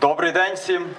Добрий день всім.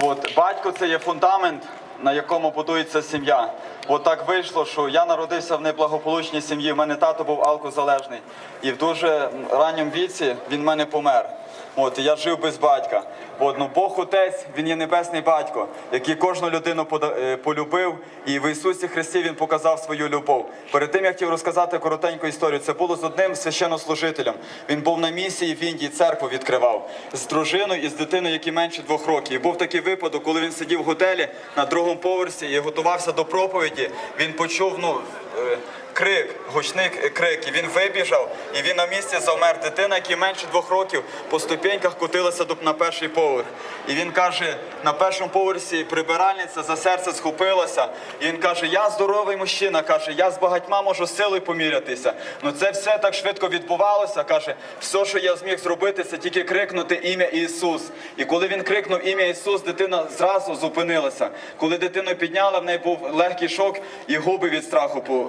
От, батько це є фундамент, на якому будується сім'я. От так вийшло, що я народився в неблагополучній сім'ї. У мене тато був алкозалежний. І в дуже ранньому віці він в мене помер. От, я жив без батька. От, ну, Бог Отець, Він є небесний батько, який кожну людину е, полюбив, і в Ісусі Христі Він показав свою любов. Перед тим я хотів розказати коротеньку історію. Це було з одним священнослужителем. Він був на місії в Індії, церкву відкривав з дружиною і з дитиною, які менше двох років. І був такий випадок, коли він сидів в готелі на другому поверсі і готувався до проповіді. Він почув ну, е, крик, гучний крик. І він вибіжав, і він на місці завмер. Дитина, якій менше двох років, по ступеньках котилася на перший поверх. І він каже: на першому поверсі прибиральниця за серце схопилася. І він каже: Я здоровий мужчина. каже, я з багатьма можу силою помірятися. Ну це все так швидко відбувалося. каже, все, що я зміг зробити, це тільки крикнути ім'я Ісус. І коли він крикнув ім'я Ісус, дитина зразу зупинилася. Коли дитину підняли, в неї був легкий шок, і губи від страху по-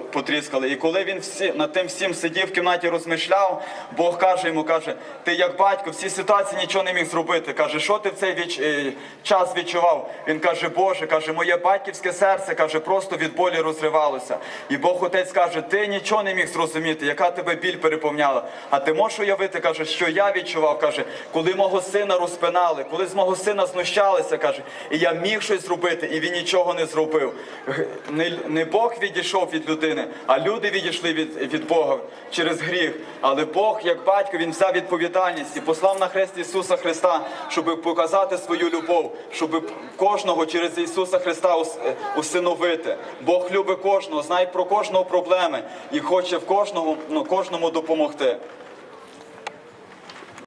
потріскали. І коли він всі над тим всім сидів в кімнаті, розмишляв, Бог каже йому, каже, ти як батько в цій ситуації нічого не міг зробити. Каже, що ти в цей віч... е, час відчував? Він каже, Боже, каже, моє батьківське серце каже, просто від болі розривалося. І Бог Отець каже, ти нічого не міг зрозуміти, яка тебе біль переповняла. А ти можеш уявити, каже, що я відчував, каже, коли мого сина розпинали, коли з мого сина знущалися, каже, і я міг щось зробити, і він нічого не зробив. Не, не Бог відійшов від людини, а люди відійшли від, від Бога через гріх. Але Бог, як батько, він взяв відповідальність і послав на хрест Ісуса Христа, щоб показати свою любов, щоб кожного через Ісуса Христа е, усиновити. Бог любить кожного, знає про кожного проблеми і хоче в кожного, ну, кожному допомогти.